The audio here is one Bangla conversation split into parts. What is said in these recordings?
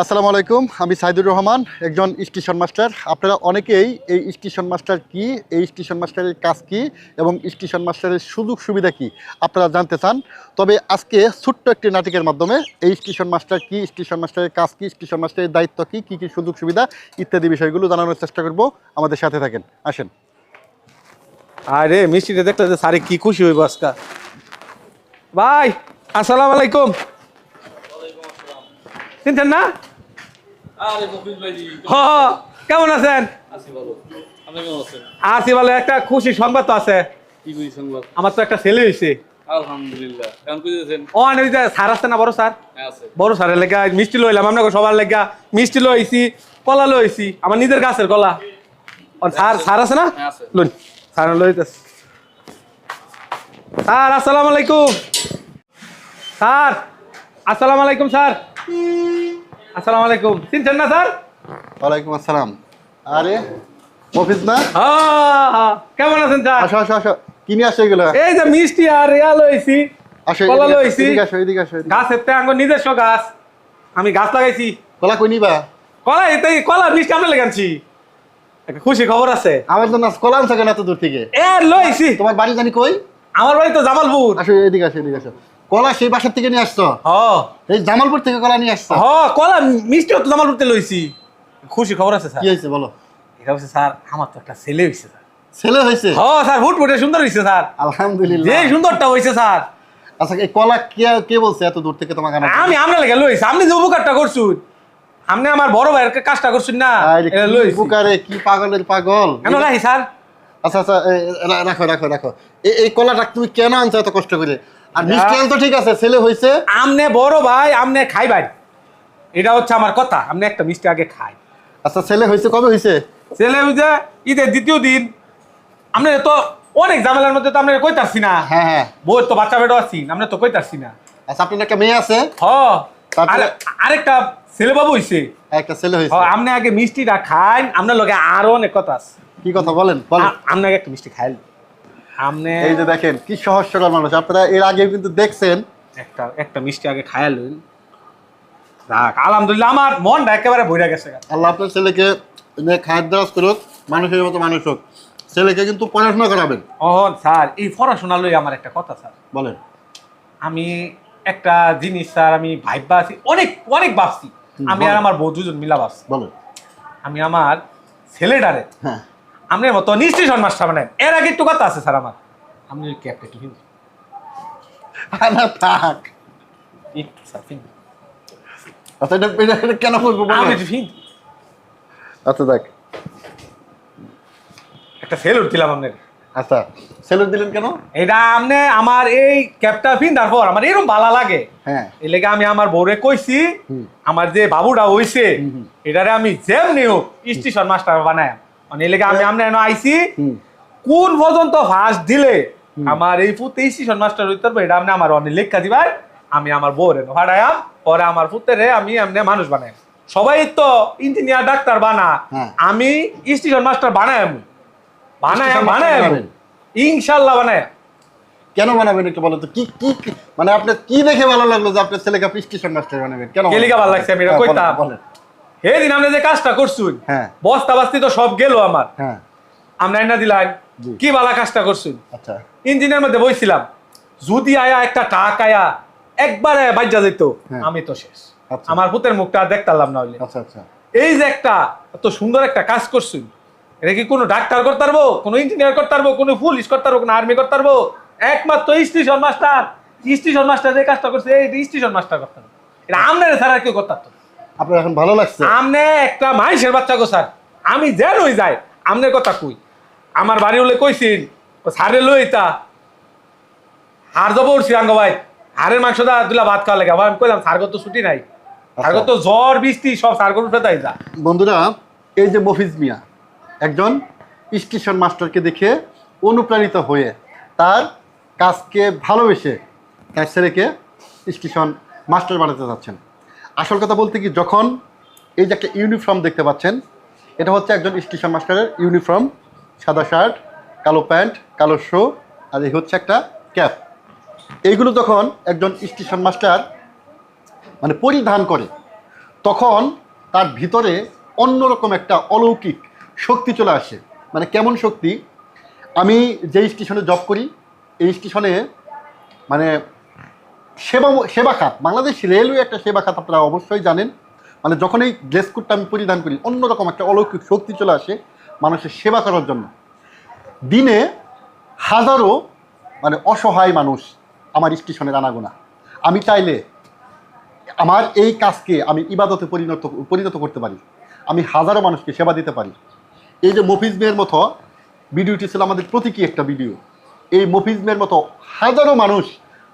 আসসালামু আলাইকুম, আমি সাইদুর রহমান, একজন স্টেশন মাস্টার। আপনারা অনেকেই এই স্টেশন মাস্টার কি, এই স্টেশন মাস্টারের কাজ কি এবং স্টেশন মাস্টারের সুযোগ সুবিধা কি আপনারা জানতে চান? তবে আজকে ছোট্ট একটি নাটকের মাধ্যমে এই স্টেশন মাস্টার কি, স্টেশন মাস্টারের কাজ কি, স্টেশন মাস্টারের দায়িত্ব কি, কী কী সুযোগ সুবিধা ইত্যাদি বিষয়গুলো জানানোর চেষ্টা করব। আমাদের সাথে থাকেন, আসেন। আরে, মিষ্টিটা দেখতে যে সারে কি খুশি হইব আজকা। ভাই, আসসালামু আলাইকুম। চিনছেন না? কেমন আছেন? আছি ভালো। একটা খুশি সংবাদ তো আছে। আমার তো একটা ছেলে হয়েছে। স্যার আছে না বড় স্যার? হ্যাঁ বড় স্যারের লেগা মিষ্টি লইলাম সবার লেগা। মিষ্টি লইছি কলা লইছি আমার নিজের গাছের কলা। স্যার স্যার আছে না? হ্যাঁ লইন স্যার লইতেছ। স্যার আসসালামু আলাইকুম। স্যার আসসালামু আলাইকুম স্যার। আসসালামু আলাইকুম। চিনছেন না স্যার? ওয়ালাইকুম আসসালাম। আরে অফিস না। কেমন আছেন স্যার? আসো আসো আসো। কিনে আসো এগুলো? এই যে মিষ্টি আর লইছি আসো কলা লইছি। এদিকে আসো এদিকে আসো এদিকে। গাছের ট্যাঙ্গ নিজস্ব গাছ। আমি গাছ লাগাইছি। কলা কই নিবা? কলা এতে কলা মিষ্টি আমরা লেগানছি একটা খুশি খবর আছে। আমার জন্য কলা আনছো কেন এত দূর থেকে? এ লইছি। তোমার বাড়ি জানি কই? আমার বাড়ি তো জামালপুর। আসো এদিকে আসো এদিকে আসো। কলা সেই বাসার থেকে নিয়ে আসছো? হ। এই জামালপুর থেকে কলা নিয়ে আসছো? হ কলা মিষ্টি তো জামালপুরতে লইছি। খুশি খবর আছে স্যার। কি হয়েছে বলো? এটা হচ্ছে স্যার? আমার তো একটা ছেলে হয়েছে স্যার। ছেলে হয়েছে? হ স্যার ফুট ফুটে সুন্দর হয়েছে স্যার। যে আলহামদুলিল্লাহ সুন্দরটা হয়েছে স্যার। আচ্ছা এই কলা কে কে বলছে এত দূর থেকে তোমাকে আমি আমরা লেগে লইছি। আপনি যে উপকারটা করছুন আপনি আমার বড় ভাইয়ের কাজটা করছুন না এটা কি লইছি। বুকারে কি পাগলের পাগল? কেন রাহি স্যার? আচ্ছা আচ্ছা রাখো রাখো রাখো। এই- এই কলাটা তুমি কেন আনছো এত কষ্ট করে? আর মিষ্টি আনতো ঠিক আছে ছেলে হয়েছে আমনে বড় ভাই আমনে খাই ভাই। এটা হচ্ছে আমার কথা আপনি একটা মিষ্টি আগে খাই। আচ্ছা ছেলে হয়েছে কবে হয়েছে ছেলে যে ঈদের দ্বিতীয় দিন। আপনি তো অনেক ঝামেলার মধ্যে তো আপনি কইতারছি না। হ্যাঁ হ্যাঁ। বই তো বাচ্চা বেটো আছি আপনি তো কইতারছি না। আচ্ছা আপনার একটা মেয়ে আছে? হ। আরেকটা ছেলে বাবু হইছে। একটা ছেলে হ হয়েছে আপনি আগে মিষ্টিটা খান আপনার লগে আরও অনেক কথা আছে। কি কথা বলেন বলেন। আ- আপনি আগে একটা মিষ্টি খাইল আপনি এই যে দেখেন কি সহজ সরল মানুষ। আপনারা এর আগে কিন্তু দেখছেন। একটা একটা মিষ্টি আগে খাইল রাখ আলহামদুলিল্লাহ আমার মনটা একেবারে ভরে গেছে আল্লাহ আপনার ছেলেকে খাদ্য দারাজ করুক মানুষের মতো মানুষ হোক। ছেলেকে কিন্তু পড়াশোনা করাবেন। ও স্যার এই পড়াশোনা লই আমার একটা কথা স্যার। বলেন। আমি একটা জিনিস স্যার আমি ভাইবা আছি অনেক অনেক ভাবছি। আমি আর আমার বউ দুজন মিলা ভাবছি। বলেন। আমি আমার ছেলেটারে হ্যাঁ। আপনার মতো নিশ্চয়ই মাস্টার বানায় এর আগে একটু কথা আছে স্যার আমার। আপনি ক্যাপটা একটু ফিন না থাক। আচ্ছা এটা এটা- এটা কেন করব আমি? একটু ফিন আচ্ছা দেখ একটা সেলুট দিলাম আপনার আচ্ছা দিলেন কেন? এটা আপনি আমার এই ক্যাপটা ফিন তারপর আমার এরকম ভালো লাগে। হ্যাঁ। এই লেগে আমি আমার বউরে কইছি। আমার যে বাবুটা হইছে। এটারে আমি যেমনি হোক স্টেশন মাস্টার বানায়। মানে লেগে আমি আপনি এনে আইছি। কোন পর্যন্ত ফার্স্ট দিলে আমার এই পুতে স্টেশন মাস্টার হইতে পারব এটা আপনি আমার অনেক লেখা আমি আমার বউরে ভাড়ায়াম পরে আমার পুতেরে আমি এমনি মানুষ বানাই। সবাই তো ইঞ্জিনিয়ার ডাক্তার বানা। হ্যাঁ। আমি স্টেশন মাস্টার বানাই আমি বানাই বানাই ইনশাল্লাহ বানাই কেন বানাবেন একটু বলো তো কি কি মানে আপনার কি দেখে ভালো লাগল যে আপনার ছেলেকে আপনি স্টেশন মাস্টার বানাবেন? কেন ভালো লাগছে? আমি এটা হ্যাঁ, কইতাম। দিন আপনি যে কাজটা করছুন হ্যাঁ। বস্তা বাস্তি তো সব গেল আমার। আমরা এনে দিলাম কি বালা কাজটা করছুন? আচ্ছা। ইঞ্জিনের মধ্যে বইছিলাম যদি আয়া একটা টাক আয়া একবারে বাজ্যা যেত হ্যাঁ। আমি তো শেষ। আচ্ছা। আমার পুতের মুখটা আর দেখতাম না হইলে। আচ্ছা এই যে একটা এত সুন্দর একটা কাজ করছুন এটা কি কোনো ডাক্তার করতে পারব কোনো ইঞ্জিনিয়ার করতে পারব কোনো পুলিশ করতে পারব কোনো আর্মি করতে পারব একমাত্র স্টেশন মাস্টার স্টেশন মাস্টার যে কাজটা করছে এই স্টেশন মাস্টার করতে পারব এটা আমরা ছাড়া কেউ করতে পারতো না। আপনার এখন ভালো লাগছে? আমনে একটা মাইসের বাচ্চা গো স্যার। আমি যে লই যাই আমনের কথা কই। আমার বাড়ি হলে কইছিল সারে লইতা হার যাব আঙ্গ ভাই। হারের মাংস দা দুলা ভাত খাওয়া লাগে। আবার আমি কইলাম সারগত তো ছুটি নাই। সারগত তো জ্বর বৃষ্টি সব সারগত উঠে তাই যা। বন্ধুরা এই যে মফিজ মিয়া একজন স্টেশন মাস্টারকে দেখে অনুপ্রাণিত হয়ে তার কাজকে ভালোবেসে তার ছেলেকে স্টেশন মাস্টার বানাতে যাচ্ছেন। আসল কথা বলতে কি, যখন এই যে একটা ইউনিফর্ম দেখতে পাচ্ছেন, এটা হচ্ছে একজন স্টেশন মাস্টারের ইউনিফর্ম, সাদা শার্ট, কালো প্যান্ট, কালো শো, আর এই হচ্ছে একটা ক্যাপ। এইগুলো যখন একজন স্টেশন মাস্টার মানে পরিধান করে, তখন তার ভিতরে অন্যরকম একটা অলৌকিক শক্তি চলে আসে। মানে কেমন শক্তি? আমি যে স্টেশনে জব করি, এই স্টেশনে মানে সেবা সেবা খাত। বাংলাদেশ রেলওয়ে একটা সেবা খাত আপনারা অবশ্যই জানেন। মানে যখন এই ড্রেস কোডটা আমি পরিধান করি, অন্যরকম একটা অলৌকিক শক্তি চলে আসে মানুষের সেবা করার জন্য। দিনে হাজারো মানে অসহায় মানুষ আমার স্টেশনের আনাগোনা। আমি চাইলে আমার এই কাজকে আমি ইবাদতে পরিণত পরিণত করতে পারি। আমি হাজারো মানুষকে সেবা দিতে পারি। এই যে মফিজ মেয়ের মতো, ভিডিওটি ছিল আমাদের প্রতীকী একটা ভিডিও। এই মফিজ মেয়ের মতো হাজারো মানুষ,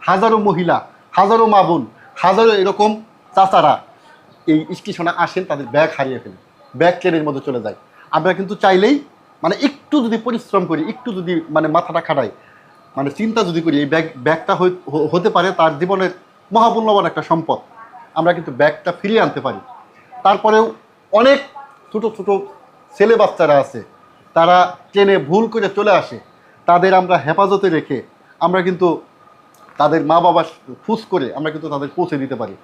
হাজারো মহিলা হাজারো মা বোন, হাজারো এরকম চাচারা এই স্টেশনে আসেন, তাদের ব্যাগ হারিয়ে ফেলে, ব্যাগ ট্রেনের মধ্যে চলে যায়। আমরা কিন্তু চাইলেই মানে একটু যদি পরিশ্রম করি, একটু যদি মানে মাথাটা খাটাই মানে চিন্তা যদি করি, এই ব্যাগ, ব্যাগটা হতে পারে তার জীবনের মহামূল্যবান একটা সম্পদ। আমরা কিন্তু ব্যাগটা ফিরিয়ে আনতে পারি। তারপরেও অনেক ছোট ছোট ছেলে বাচ্চারা আছে, তারা ট্রেনে ভুল করে চলে আসে, তাদের আমরা হেফাজতে রেখে আমরা কিন্তু তাদের মা বাবা খুশ করে আমরা কিন্তু তাদের পৌঁছে দিতে পারি।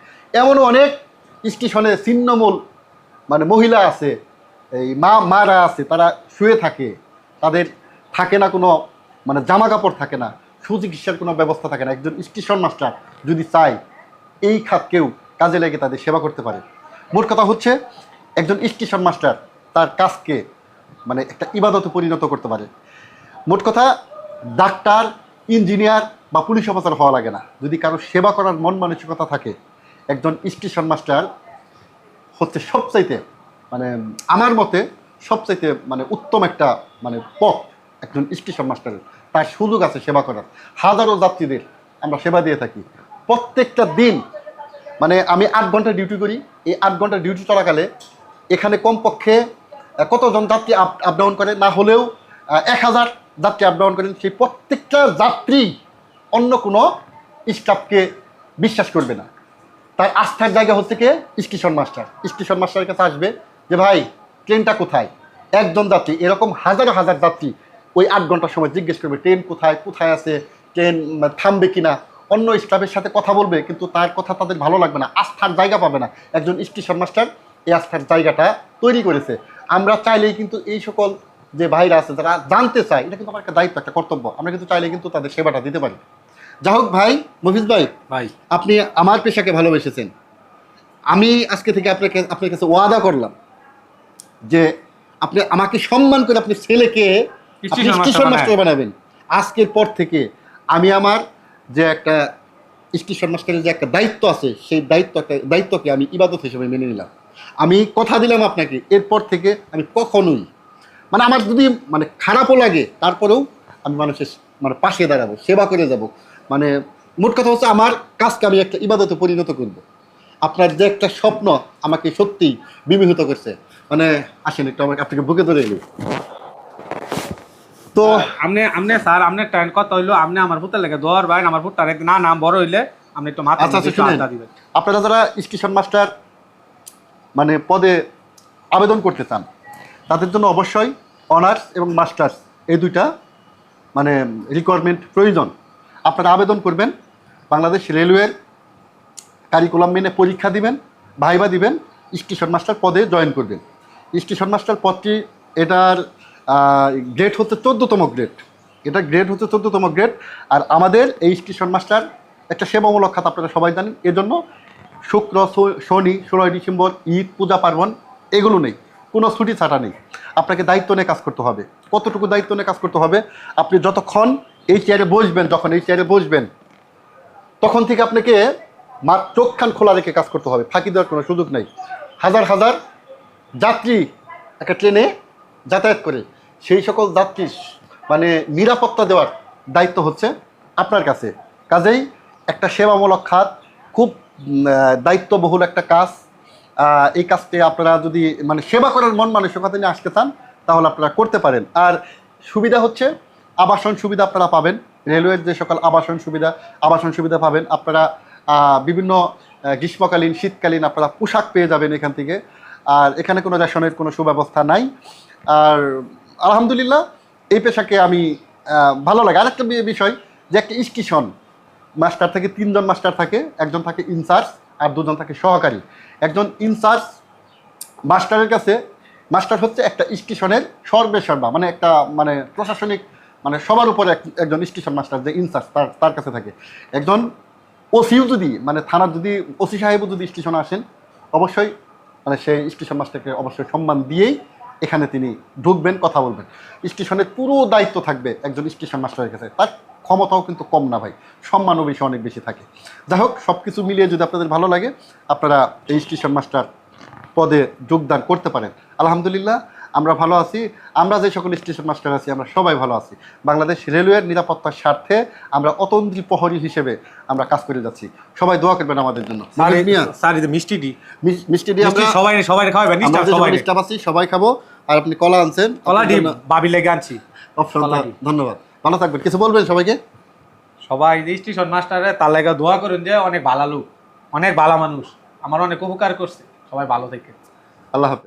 এমনও অনেক স্টেশনে ছিন্নমূল মানে মহিলা আছে, এই মা, মারা আছে, তারা শুয়ে থাকে। তাদের থাকে না কোনো মানে জামা কাপড় থাকে না, সুচিকিৎসার কোনো ব্যবস্থা থাকে না। একজন স্টেশন মাস্টার যদি চায়, এই খাতকেও কাজে লেগে তাদের সেবা করতে পারে। মোট কথা হচ্ছে, একজন স্টেশন মাস্টার তার কাজকে মানে একটা ইবাদতে পরিণত করতে পারে। মোট কথা, ডাক্তার, ইঞ্জিনিয়ার বা পুলিশ অফিসার হওয়া লাগে না। যদি কারও সেবা করার মন মানসিকতা থাকে, একজন স্টেশন মাস্টার হচ্ছে সবচাইতে মানে আমার মতে সবচাইতে মানে উত্তম একটা মানে পথ একজন স্টেশন মাস্টারের তার সুযোগ আছে সেবা করার। হাজারো যাত্রীদের আমরা সেবা দিয়ে থাকি। প্রত্যেকটা দিন মানে আমি আট ঘণ্টা ডিউটি করি। এই আট ঘণ্টা ডিউটি চলাকালে এখানে কমপক্ষে কতজন যাত্রী আপ আপ ডাউন করে না হলেও এক হাজার যাত্রী আপ ডাউন করেন। সেই প্রত্যেকটা যাত্রী অন্য কোনো স্টাফকে বিশ্বাস করবে না। তার আস্থার জায়গা হচ্ছে কে? Station master. স্টেশন মাস্টারের কাছে আসবে যে, ভাই, ট্রেনটা কোথায়? একজন যাত্রী, এরকম হাজার হাজার যাত্রী ওই আট ঘণ্টার সময় জিজ্ঞেস করবে, ট্রেন কোথায়? কোথায় আছে? ট্রেন থামবে কিনা? অন্য স্টাফের সাথে কথা বলবে, কিন্তু তার কথা তাদের ভালো লাগবে না, আস্থার জায়গা পাবে না। একজন স্টেশন মাস্টার এই আস্থার জায়গাটা তৈরি করেছে। আমরা চাইলেই কিন্তু এই সকল যে ভাইরা আছে, যারা জানতে চায়, এটা কিন্তু আমার একটা দায়িত্ব, একটা কর্তব্য। আমরা কিন্তু চাইলে কিন্তু তাদের সেবাটা দিতে পারি। যাই হোক ভাই মফিজ ভাই ভাই। আপনি আমার পেশাকে ভালোবেসেছেন। আমি আজকে থেকে আপনাকে আপনার কাছে ওয়াদা করলাম যে আপনি আমাকে সম্মান করে আপনি ছেলেকে স্টেশন মাস্টার। মাস্টার বানাবেন। আজকের পর থেকে আমি আমার যে একটা স্টেশন মাস্টারের যে একটা দায়িত্ব আছে সেই দায়িত্ব একটা দায়িত্বকে আমি ইবাদত হিসেবে মেনে নিলাম। আমি কথা দিলাম আপনাকে এরপর থেকে আমি কখনোই মানে আমার যদি মানে খারাপও লাগে তারপরেও আমি মানুষের মানে পাশে দাঁড়াবো সেবা করে যাব। মানে মোট কথা হচ্ছে আমার কাজকে আমি একটা ইবাদতে পরিণত করব। আপনার যে একটা স্বপ্ন আমাকে সত্যি বিমোহিত করছে। মানে আসেন একটু আমাকে আপনাকে বুকে ধরে এলি তো আপনি আপনি স্যার আপনি টাইম কত হইল আপনি আমার পুতের লেগে দর ভাই আমার পুতার না নাম বড় হইলে আপনি একটু মাথা আচ্ছা আচ্ছা দিবেন। আপনারা যারা স্টেশন মাস্টার মানে পদে আবেদন করতে চান তাদের জন্য অবশ্যই অনার্স এবং মাস্টার্স এই দুইটা মানে রিকোয়ারমেন্ট প্রয়োজন। আপনারা আবেদন করবেন, বাংলাদেশ রেলওয়ের কারিকুলাম মেনে পরীক্ষা দিবেন, ভাইবা দিবেন স্টেশন মাস্টার পদে জয়েন করবেন। স্টেশন মাস্টার পদটি এটার গ্রেড হচ্ছে চোদ্দতম গ্রেড এটা গ্রেড হচ্ছে চোদ্দতম গ্রেড আর আমাদের এই স্টেশন মাস্টার একটা সেবামূলক খাত, আপনারা সবাই জানেন। এজন্য শুক্র শনি, ষোলোই ডিসেম্বর, ঈদ, পূজা, পার্বণ, এগুলো নেই। কোনো ছুটি ছাটা নেই। আপনাকে দায়িত্ব নিয়ে কাজ করতে হবে। কতটুকু দায়িত্ব নিয়ে কাজ করতে হবে? আপনি যতক্ষণ এই চেয়ারে বসবেন যখন, এই চেয়ারে বসবেন, তখন থেকে আপনাকে মা, চোখ খান খোলা রেখে কাজ করতে হবে, ফাঁকি দেওয়ার কোনো সুযোগ নেই। হাজার হাজার যাত্রী একটা ট্রেনে যাতায়াত করে। সেই সকল যাত্রী মানে নিরাপত্তা দেওয়ার দায়িত্ব হচ্ছে আপনার কাছে। কাজেই একটা সেবামূলক খাত, খুব দায়িত্ববহুল একটা কাজ। এই কাজটি আপনারা যদি মানে সেবা করার মন মানসিকতা নিয়ে আসতে চান, তাহলে আপনারা করতে পারেন। আর সুবিধা হচ্ছে আবাসন সুবিধা আপনারা পাবেন। রেলওয়ের যে সকল আবাসন সুবিধা আবাসন সুবিধা পাবেন, আপনারা বিভিন্ন গ্রীষ্মকালীন, শীতকালীন আপনারা পোশাক পেয়ে যাবেন এখান থেকে। আর এখানে কোনো রেশনের কোনো সুব্যবস্থা নাই। আর আলহামদুলিল্লাহ, এই পেশাকে আমি ভালো লাগে। আরেকটা বিষয়, যে একটা স্টেশন মাস্টার থাকে তিনজন মাস্টার থাকে, একজন থাকে ইনচার্জ আর দুজন থাকে সহকারী। একজন ইনচার্জ মাস্টারের কাছে, মাস্টার হচ্ছে একটা স্টেশনের সর্বে সর্বা মানে একটা মানে প্রশাসনিক মানে সবার উপরে এক- একজন স্টেশন মাস্টার যে ইনচার্জ, তার তার কাছে থাকে। একজন ওসিও যদি মানে থানার যদি ওসি সাহেবও যদি স্টেশনে আসেন, অবশ্যই মানে সেই স্টেশন মাস্টারকে অবশ্যই সম্মান দিয়েই এখানে তিনি ঢুকবেন, কথা বলবেন। স্টেশনের পুরো দায়িত্ব থাকবে একজন স্টেশন মাস্টারের কাছে। তার ক্ষমতাও কিন্তু কম না ভাই, সম্মানও বেশি, অনেক বেশি থাকে। যাই হোক সব কিছু মিলিয়ে যদি আপনাদের ভালো লাগে, আপনারা এই স্টেশন মাস্টার পদে যোগদান করতে পারেন। আলহামদুলিল্লাহ আমরা ভালো আছি আমরা যে সকল স্টেশন মাস্টার আছি আমরা সবাই ভালো আছি। বাংলাদেশ রেলওয়ের নিরাপত্তার স্বার্থে আমরা অতন্ত্রী প্রহরী হিসেবে আমরা কাজ করে যাচ্ছি। সবাই দোয়া করবেন আমাদের জন্য। মিষ্টি মিষ্টি আমরা সবাই সবাই খাওয়াবেন আমরা যে সবাই সকল স্টাফ আছি সবাই খাব। আর আপনি কলা আনছেন কলা জন্য বাবি লেগে আনছি। ধন্যবাদ। ভালো থাকবেন। কিছু বলবেন সবাইকে? সবাই স্টেশন মাস্টারে তার লেগে দোয়া করুন যে অনেক ভালো লোক অনেক ভালো মানুষ। আমার অনেক উপকার করছে। সবাই ভালো থেকে আল্লাহ হাফেজ।